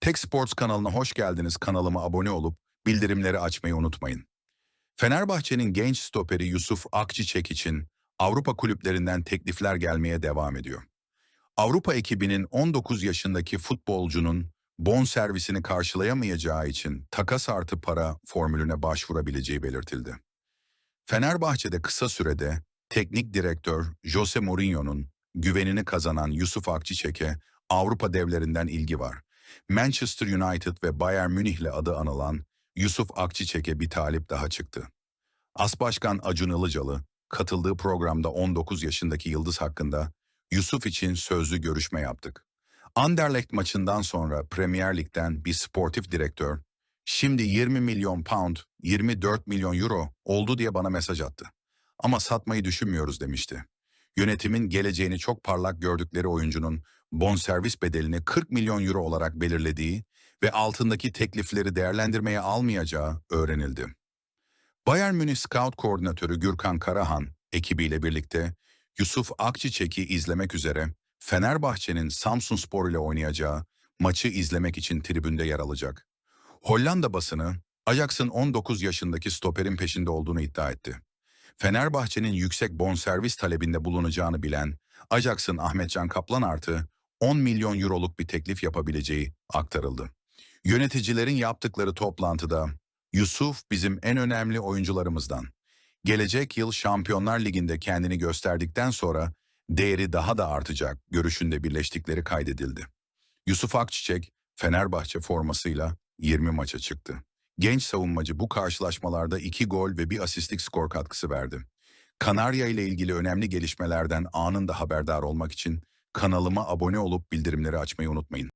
Tek Sports kanalına hoş geldiniz. Kanalıma abone olup bildirimleri açmayı unutmayın. Fenerbahçe'nin genç stoperi Yusuf Akçiçek için Avrupa kulüplerinden teklifler gelmeye devam ediyor. Avrupa ekibinin 19 yaşındaki futbolcunun bon servisini karşılayamayacağı için takas artı para formülüne başvurabileceği belirtildi. Fenerbahçe'de kısa sürede teknik direktör Jose Mourinho'nun güvenini kazanan Yusuf Akçiçek'e Avrupa devlerinden ilgi var. Manchester United ve Bayern Münih'le adı anılan Yusuf Akçiçek'e bir talip daha çıktı. As Başkan Acun Ilıcalı, katıldığı programda 19 yaşındaki Yıldız hakkında Yusuf için sözlü görüşme yaptık. Anderlecht maçından sonra Premier Lig'den bir sportif direktör, şimdi 20 milyon pound, 24 milyon euro oldu diye bana mesaj attı. Ama satmayı düşünmüyoruz demişti. Yönetimin geleceğini çok parlak gördükleri oyuncunun bonservis bedelini 40 milyon euro olarak belirlediği ve altındaki teklifleri değerlendirmeye almayacağı öğrenildi. Bayern Münih Scout Koordinatörü Gürkan Karahan ekibiyle birlikte Yusuf Akçiçek'i izlemek üzere Fenerbahçe'nin Samsunspor ile oynayacağı maçı izlemek için tribünde yer alacak. Hollanda basını Ajax'ın 19 yaşındaki stoperin peşinde olduğunu iddia etti. Fenerbahçe'nin yüksek bonservis talebinde bulunacağını bilen Ajax'ın Ahmetcan Kaplan artı 10 milyon euroluk bir teklif yapabileceği aktarıldı. Yöneticilerin yaptıkları toplantıda Yusuf bizim en önemli oyuncularımızdan. Gelecek yıl Şampiyonlar Ligi'nde kendini gösterdikten sonra değeri daha da artacak görüşünde birleştikleri kaydedildi. Yusuf Akçiçek Fenerbahçe formasıyla 20 maça çıktı. Genç savunmacı bu karşılaşmalarda 2 gol ve bir asistlik skor katkısı verdi. Kanarya ile ilgili önemli gelişmelerden anında haberdar olmak için kanalıma abone olup bildirimleri açmayı unutmayın.